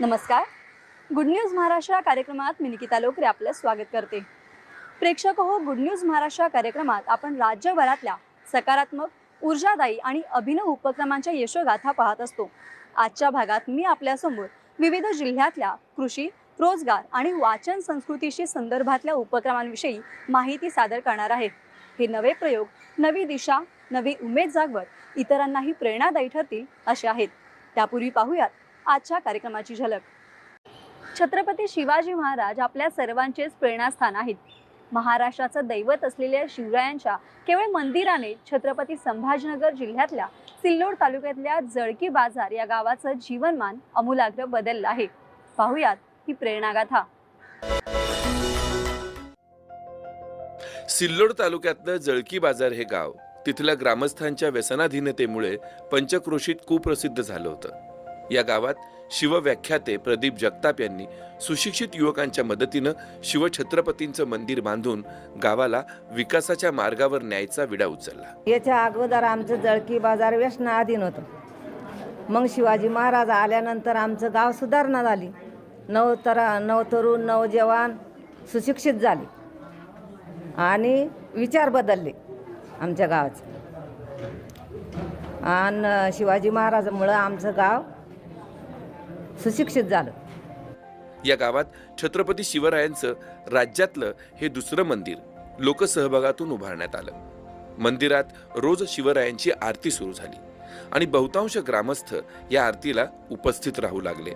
नमस्कार. Good news Maharashtra या कार्यक्रमात मी निकिता लोकरे आपलं स्वागत करते. प्रेक्षक हो गुड न्यूज महाराष्ट्र या कार्यक्रमात आपण राज्यभरातल्या सकारात्मक ऊर्जादायी आणि अभिनव उपक्रमांच्या यशोगाथा पाहत असतो. आजच्या भागात मी आपल्यासमोर विविध जिल्ह्यातल्या कृषी रोजगार आणि वाचन संस्कृतीशी संदर्भातल्या उपक्रमांविषयी माहिती सादर करणार आहे. हे नवे प्रयोग नवी दिशा नवी उमेद जागवत इतरांनाही प्रेरणादायी ठरतील असे आहेत. त्यापूर्वी पाहूयात आजच्या कार्यक्रमाची झलक. छत्रपती शिवाजी महाराज आपल्या सर्वांचेच प्रेरणास्थान आहेत. महाराष्ट्राचं दैवत असलेल्या शिवरायांच्या केवळ मंदिराने छत्रपती संभाजीनगर जिल्ह्यातल्या सिल्लोड तालुक्यातल्या जळकी बाजार या गावाचं जीवनमान अमूलाग्र बदललं आहे. पाहूयात ही प्रेरणागाथा. सिल्लोड तालुक्यातलं जळकी बाजार हे गाव तिथल्या ग्रामस्थांच्या व्यसनाधीनतेमुळे पंचक्रोशीत कुप्रसिद्ध झालं होतं. या गावात शिवव्याख्याते प्रदीप जगताप यांनी सुशिक्षित युवकांच्या मदतीनं शिवछत्रपतींचं मंदिर बांधून गावाला विकासाच्या मार्गावर न्यायचा विडा उचलला. याच्या अगोदर आमचं जळकी बाजार व्यसनाधीन होतं. मग शिवाजी महाराज आल्यानंतर आमचं गाव सुधारणा झाली. नवतरा नवतरुण नवजवान सुशिक्षित झाले आणि विचार बदलले आमच्या गावाचे. आणि शिवाजी महाराजामुळं आमचं गाव सुशिक्षित झालं. या गावात छत्रपती शिवरायांचं राज्यातलं हे दुसरं मंदिर लोकसहभागातून उभारण्यात आलं. मंदिरात रोज शिवरायांची आरती सुरू झाली आणि बहुतांश ग्रामस्थ या आरतीला उपस्थित राहू लागले.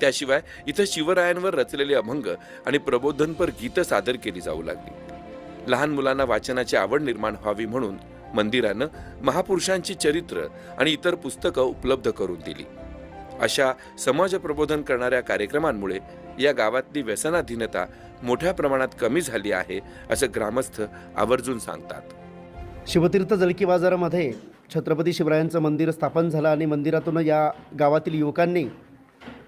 त्याशिवाय इथं शिवरायांवर रचलेले अभंग आणि प्रबोधनपर गीतं सादर केली जाऊ लागली. लहान मुलांना वाचनाची आवड निर्माण व्हावी म्हणून मंदिरानं महापुरुषांची चरित्र आणि इतर पुस्तकं उपलब्ध करून दिली. अशा समाज प्रबोधन करणाऱ्या कार्यक्रमांमुळे या गावातली व्यसनाधीनता मोठ्या प्रमाणात कमी झाली आहे असं ग्रामस्थ आवर्जून सांगतात. शिवतीर्थ जळकी बाजारामध्ये छत्रपती शिवरायांचं मंदिर स्थापन झालं आणि मंदिरातून या गावातील युवकांनी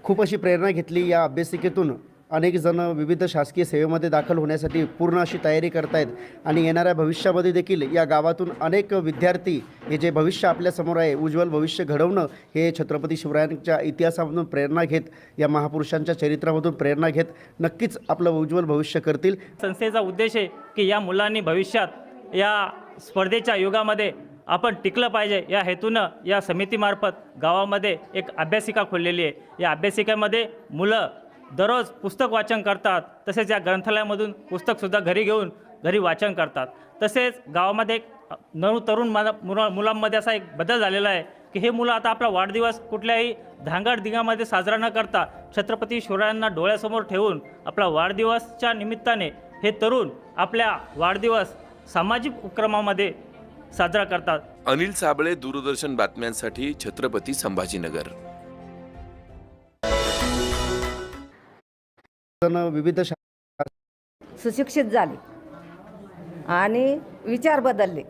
खूप अशी प्रेरणा घेतली या अभ्यासिकेतून. अनेक जण विविध शासकीय सेवेमध्ये दाखल होण्यासाठी पूर्ण अशी तयारी करतायत. आणि येणाऱ्या भविष्यामध्ये देखील या गावातून अनेक विद्यार्थी हे जे भविष्य आपल्यासमोर आहे उज्ज्वल भविष्य घडवणं हे छत्रपती शिवरायांच्या इतिहासामधून प्रेरणा घेत या महापुरुषांच्या चरित्रामधून प्रेरणा घेत नक्कीच आपलं उज्ज्वल भविष्य करतील. संस्थेचा उद्देश आहे की या मुलांनी भविष्यात या स्पर्धेच्या युगामध्ये आपण टिकलं पाहिजे. या हेतूनं या समितीमार्फत गावामध्ये एक अभ्यासिका खोललेली आहे. या अभ्यासिकेमध्ये मुलं दररोज पुस्तक वाचन करतात. तसेच या ग्रंथालयामधून पुस्तकसुद्धा घरी घेऊन घरी वाचन करतात. तसेच गावामध्ये एक नऊ तरुण मला मुला मुलांमध्ये असा एक बदल झालेला आहे की हे मुलं आता आपला वाढदिवस कुठल्याही धांगाड दिंगामध्ये साजरा न करता छत्रपती शिवरायांना डोळ्यासमोर ठेवून आपला वाढदिवसच्या निमित्ताने हे तरुण आपल्या वाढदिवस सामाजिक उपक्रमामध्ये साजरा करतात. अनिल साबळे दूरदर्शन बातम्यांसाठी छत्रपती संभाजीनगर. विविध सुशिक्षित झाले आणि विचार बदलले.